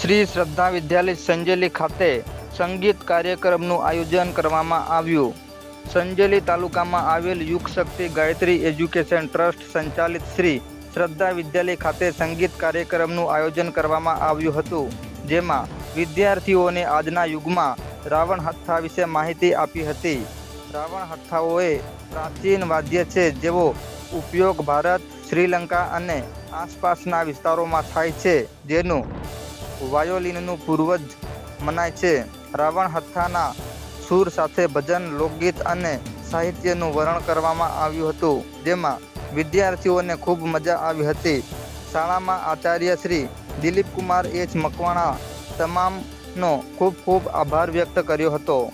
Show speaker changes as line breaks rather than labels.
શ્રી શ્રદ્ધા વિદ્યાલય સંજેલી ખાતે સંગીત કાર્યક્રમનું આયોજન કરવામાં આવ્યું. સંજેલી તાલુકામાં આવેલ યુગ શક્તિ ગાયત્રી એજ્યુકેશન ટ્રસ્ટ સંચાલિત શ્રી શ્રદ્ધા વિદ્યાલય ખાતે સંગીત કાર્યક્રમનું આયોજન કરવામાં આવ્યું હતું, જેમાં વિદ્યાર્થીઓને આજના યુગમાં રાવણ હથ્થા વિશે માહિતી આપી હતી. રાવણ હથ્થાઓએ પ્રાચીન વાદ્ય છે જેવો ઉપયોગ ભારત, શ્રીલંકા અને આસપાસના વિસ્તારોમાં થાય છે, જેનું વાયોલિનનું પૂર્વજ મનાય છે. રાવણ હથ્થાના સૂર સાથે ભજન, લોકગીત અને સાહિત્યનું વર્ણન કરવામાં આવ્યું હતું. જેમાં વિદ્યાર્થીઓને ખૂબ મજા આવી હતી. શાળામાં આચાર્ય શ્રી દિલીપકુમાર એચ મકવાણા તમામનો ખૂબ ખૂબ આભાર વ્યક્ત કર્યો હતો.